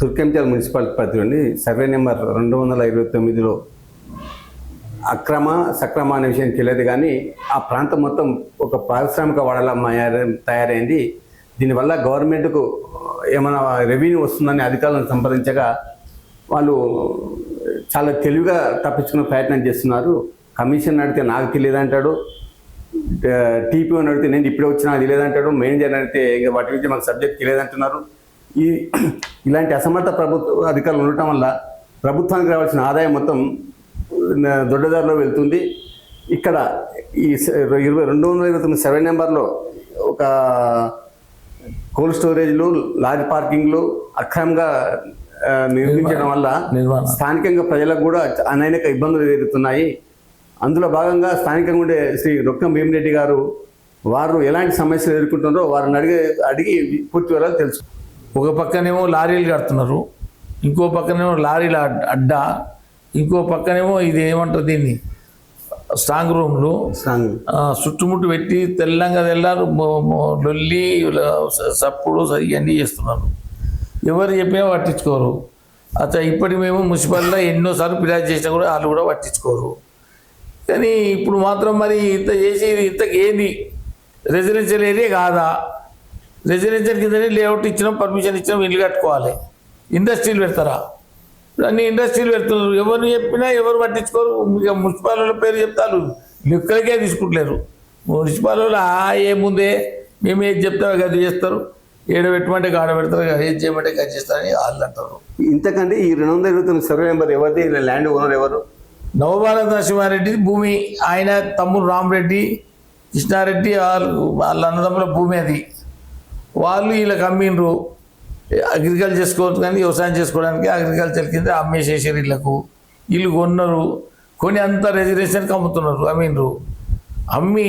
తుర్కెంచల్ municipality పరిధిలోని survey number రెండు వందల ఇరవై తొమ్మిదిలో అక్రమ సక్రమ అనే విషయం తెలియదు కానీ ఆ ప్రాంతం మొత్తం ఒక పారిశ్రామిక వాడలా తయారైంది. దీనివల్ల గవర్నమెంట్కు ఏమైనా రెవెన్యూ వస్తుందని అధికారులను సంప్రదించగా వాళ్ళు చాలా తెలివిగా తప్పించుకునే ప్రయత్నం చేస్తున్నారు. కమిషన్ అడిగితే నాకు తెలియదంటాడు టీపీఓని అడిగితే నేను ఇప్పుడే వచ్చినా అది మేనేజర్ అడిగితే ఇంకా వాటి గురించి మాకు సబ్జెక్ట్ తెలియదంటున్నారు ఈ ఇలాంటి అసమర్థ ప్రభుత్వ అధికారులు ఉండటం వల్ల ప్రభుత్వానికి రావాల్సిన ఆదాయం మొత్తం దొడ్డదారిలో వెళ్తుంది. ఇక్కడ ఈ ఇరవై రెండు వందల ఇరవై తొమ్మిది సెవెన్ నెంబర్లో ఒక కోల్డ్ స్టోరేజ్లు లార్జ్ పార్కింగ్లు అక్రమంగా నిర్మించడం వల్ల. స్థానికంగా ప్రజలకు కూడా అనేక ఇబ్బందులు ఎదురుతున్నాయి అందులో భాగంగా స్థానికంగా ఉండే శ్రీ రొక్కం భీమిరెడ్డి గారు వారు ఎలాంటి సమస్యలు ఎదుర్కొంటున్నారో వారిని అడిగి అడిగి పూర్తి వివరాలు తెలుసు ఒక పక్కనేమో లారీలు కడుతున్నారు ఇంకో పక్కనేమో లారీల అడ్- అడ్డా ఇంకో పక్కనేమో ఇది ఏమంటారు దీన్ని? స్ట్రాంగ్ రూమ్లు. చుట్టుముట్టు పెట్టి తెల్లంగా తెల్లారు లొల్లి సప్పుడు ఇవన్నీ చేస్తున్నారు. ఎవరు చెప్పినా పట్టించుకోరు. అచ్చా ఇప్పటికి మేము మున్సిపాలిటీలో ఎన్నోసార్లు ఫిర్యాదు చేసినా కూడా వాళ్ళు కూడా పట్టించుకోరు. కానీ ఇప్పుడు మాత్రం మరి ఇంత చేసి ఇంతకు ఏంది? రెసిడెన్షియల్ ఏరియా కాదా? రెసిడెన్షియల్ కిందనే లేఅవుట్ ఇచ్చినాం పర్మిషన్ ఇచ్చినాం ఇల్లు కట్టుకోవాలి. ఇండస్ట్రీలు పెడతారా? ఇప్పుడు అన్ని ఇండస్ట్రీలు పెడుతున్నారు. ఎవరు చెప్పినా ఎవరు పట్టించుకోరు. ఇక మున్సిపాల్ వాళ్ళ పేరు చెప్తారు. లెక్కలకే తీసుకుంటలేరు. మున్సిపాల్ వాళ్ళు "ఆ, ఏముందే? మేము ఏది చెప్తామో అది చేస్తారు. ఏడ పెట్టమంటే గాడ పెడతారు. ఏది చేయమంటే అది చేస్తారని వాళ్ళు అంటారు. ఇంతకంటే ఈ రెండు వందల ఇరవై తొమ్మిది సర్వే నెంబర్ ఎవరిది? ల్యాండ్ ఓనర్ ఎవరు? నవభారత నరసింహారెడ్డి భూమి. ఆయన తమ్ముడు రామరెడ్డి కృష్ణారెడ్డి వాళ్ళు వాళ్ళ అన్నదమ్ముల భూమి అది. వాళ్ళు వీళ్ళకి అమ్మిండ్రు. అగ్రికల్చర్ చేసుకోవచ్చు కానీ వ్యవసాయం చేసుకోవడానికి అగ్రికల్చర్ కింద అమ్మేసేసారు వీళ్ళకు. వీళ్ళు కొన్నారు. కొని అంతా రెజిస్ట్రేషన్కి అమ్ముతున్నారు అమ్మిండ్రు. అమ్మి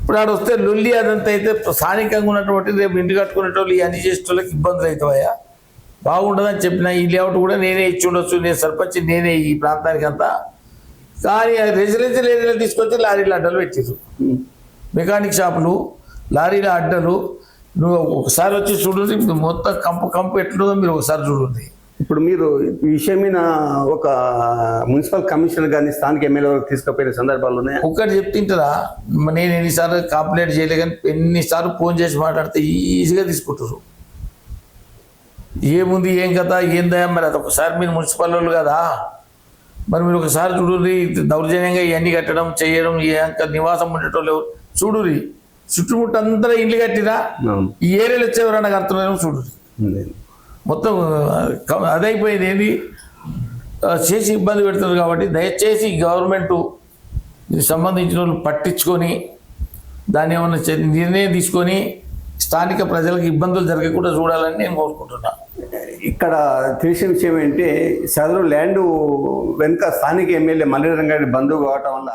ఇప్పుడు ఆడ వస్తే లొల్లి అదంతా అయితే స్థానికంగా ఉన్నటువంటి రేపు ఇంటి కట్టుకునేటోళ్ళు ఇవన్నీ చేసేటోళ్ళకి ఇబ్బందులు అవుతాయా బాగుండదని చెప్పిన ఈ లేఅవుట్ కూడా నేనే ఇచ్చి ఉండొచ్చు నేను సర్పంచ్ నేనే ఈ ప్రాంతానికి అంతా. కానీ రెసిడెన్షియల్ ఏరియాలో తీసుకొచ్చి లారీల అడ్డలు పెట్టారు మెకానిక్ షాపులు లారీల అడ్డలు నువ్వు ఒకసారి వచ్చి చూడండి మొత్తం కంపు కంపు ఎట్లుందో మీరు ఒకసారి చూడండి. ఇప్పుడు మీరు ఈ విషయం మీద ఒక మున్సిపల్ కమిషనర్ గారిని స్థానిక ఎమ్మెల్యే వరకు తీసుకుపోయిన సందర్భాలు ఉన్నాయా? ఒక్కటి చెప్తుంటారా నేను ఎన్నిసార్లు కంప్లైంట్ చేయలే కానీ ఎన్నిసార్లు ఫోన్ చేసి మాట్లాడితే ఈజీగా తీసుకుంటారు. ఏముంది ఏం కదా ఏందా మరి? అది ఒకసారి మీరు మున్సిపల్ వాళ్ళు కదా. మరి మీరు ఒకసారి చూడుర్రి దౌర్జన్యంగా ఇవన్నీ కట్టడం చేయడం ఏ అంక నివాసం ఉండేటోళ్ళు చూడుర్రి చుట్టుముట్టు అంతా ఇల్లు కట్టిరా. ఈ ఏరియాలో వచ్చే ఎవరన్నా కడుతున్నారేమో చూడుర్రి ఉంది. మొత్తం అదైపోయింది ఏంది? చేసి ఇబ్బంది పెడుతున్నారు కాబట్టి దయచేసి గవర్నమెంట్ సంబంధించిన వాళ్ళు పట్టించుకొని దాన్ని ఏమన్నా నిర్ణయం తీసుకొని స్థానిక ప్రజలకు ఇబ్బందులు జరగకుండా చూడాలని నేను కోరుకుంటున్నా. ఇక్కడ తెలిసిన విషయం ఏంటంటే సదరు ల్యాండ్ వెనుక స్థానిక ఎమ్మెల్యే మల్లిరంగారెడ్డి బంధువు కావటం వల్ల